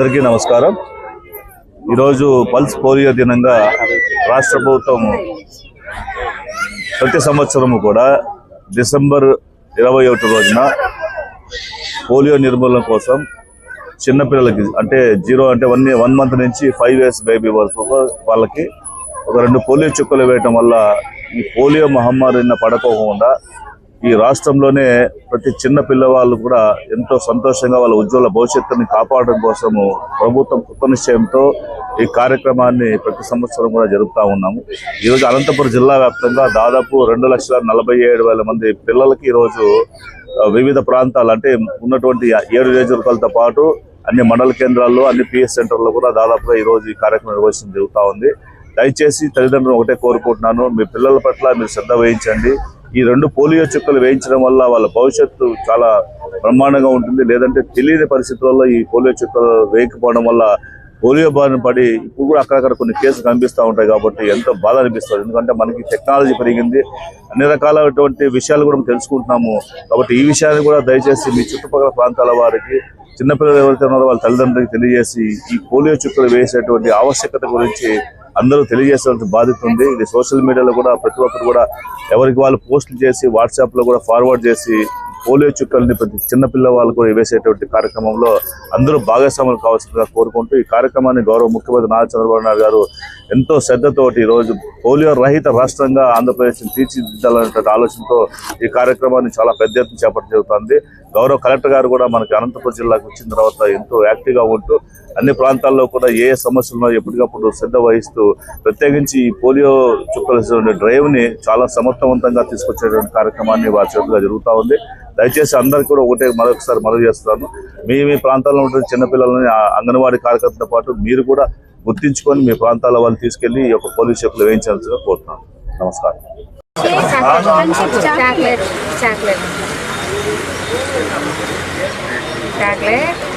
అందరికీ నమస్కారం. ఈరోజు పల్స్ పోలియో దినంగా రాష్ట్ర ప్రభుత్వం ప్రతి సంవత్సరము కూడా డిసెంబర్ ఇరవై ఒకటి రోజున పోలియో నిర్మూలన కోసం చిన్నపిల్లలకి అంటే జీరో అంటే వన్ వన్ మంత్ నుంచి ఫైవ్ ఇయర్స్ బేబీ వరకు వాళ్ళకి ఒక రెండు పోలియో చుక్కలు వేయటం వల్ల ఈ పోలియో మహమ్మారి పడకోకుండా ఈ రాష్ట్రంలోనే ప్రతి చిన్న పిల్లవాళ్ళు కూడా ఎంతో సంతోషంగా వాళ్ళ ఉజ్వల భవిష్యత్తుని కాపాడడం కోసము ప్రభుత్వం కృత నిశ్చయంతో ఈ కార్యక్రమాన్ని ప్రతి సంవత్సరం కూడా జరుపుతా ఉన్నాము. ఈరోజు అనంతపురం జిల్లా వ్యాప్తంగా దాదాపు రెండు లక్షల నలభై ఏడు వేల మంది పిల్లలకి ఈరోజు వివిధ ప్రాంతాలు అంటే ఉన్నటువంటి ఏడు నియోజకవర్గాలతో పాటు అన్ని మండల కేంద్రాల్లో అన్ని పిఎస్ సెంటర్లో కూడా దాదాపుగా ఈ రోజు ఈ కార్యక్రమం నిర్వహించడం జరుగుతూ ఉంది. దయచేసి తల్లిదండ్రులు ఒకటే కోరుకుంటున్నాను. మీ పిల్లల పట్ల మీరు శ్రద్ధ వహించండి. ఈ రెండు పోలియో చుక్కలు వేయించడం వల్ల వాళ్ళ భవిష్యత్తు చాలా బ్రహ్మాండంగా ఉంటుంది. లేదంటే తెలియని పరిస్థితుల్లో ఈ పోలియో చుక్కలు వేయకపోవడం వల్ల పోలియో బారిన పడి ఇప్పుడు కూడా అక్కడక్కడ కొన్ని కేసులు కనిపిస్తూ ఉంటాయి కాబట్టి ఎంతో బాధ అనిపిస్తుంది. ఎందుకంటే మనకి టెక్నాలజీ పెరిగింది. అన్ని రకాలైనటువంటి విషయాలు కూడా తెలుసుకుంటున్నాము. కాబట్టి ఈ విషయాన్ని కూడా దయచేసి మీ చుట్టుపక్కల ప్రాంతాల వారికి చిన్నపిల్లలు ఎవరైతే ఉన్నారో వాళ్ళ తల్లిదండ్రులకు తెలియజేసి ఈ పోలియో చుక్కలు వేసేటువంటి ఆవశ్యకత గురించి అందరూ తెలియజేసే బాధ్యత ఉంది. ఇది సోషల్ మీడియాలో కూడా ప్రతి ఒక్కరు కూడా ఎవరికి వాళ్ళు పోస్టులు చేసి వాట్సాప్లో కూడా ఫార్వర్డ్ చేసి పోలియో చుక్కల్ని ప్రతి చిన్న పిల్లవాళ్ళు కూడా వేసేటువంటి కార్యక్రమంలో అందరూ భాగస్వాములు కావాల్సిందిగా కోరుకుంటూ ఈ కార్యక్రమాన్ని గౌరవ ముఖ్యమంత్రి నారా చంద్రబాబు నాయుడు గారు ఎంతో శ్రద్ధతోటి ఈ రోజు పోలియో రహిత రాష్ట్రంగా ఆంధ్రప్రదేశ్ తీర్చిదిద్దాలనేటువంటి ఆలోచనతో ఈ కార్యక్రమాన్ని చాలా పెద్ద ఎత్తున చేపట్టడం జరుగుతుంది. గౌరవ కలెక్టర్ గారు కూడా మనకి అనంతపురం జిల్లాకు వచ్చిన తర్వాత ఎంతో యాక్టివ్గా ఉంటూ అన్ని ప్రాంతాల్లో కూడా ఏ సమస్యలు ఉన్నాయో ఎప్పటికప్పుడు శ్రద్ధ వహిస్తూ ప్రత్యేకించి ఈ పోలియో చుక్కలు డ్రైవ్ని చాలా సమర్థవంతంగా తీసుకొచ్చేటువంటి కార్యక్రమాన్ని వారి చేతులుగా జరుగుతూ ఉంది. దయచేసి అందరికీ కూడా ఒకటే మరొకసారి మనవి చేస్తున్నాను. మీ మీ ప్రాంతాల్లో ఉంటున్న చిన్నపిల్లలని అంగన్వాడీ కార్యకర్తలతో పాటు మీరు కూడా గుర్తించుకొని మీ ప్రాంతాల వాళ్ళు తీసుకెళ్ళి ఈ యొక్క పోలీస్ చెప్పులు వేయించాల్సిందిగా కోరుతున్నాను. నమస్కారం. Chocolate chocolate. చాక్లెట్.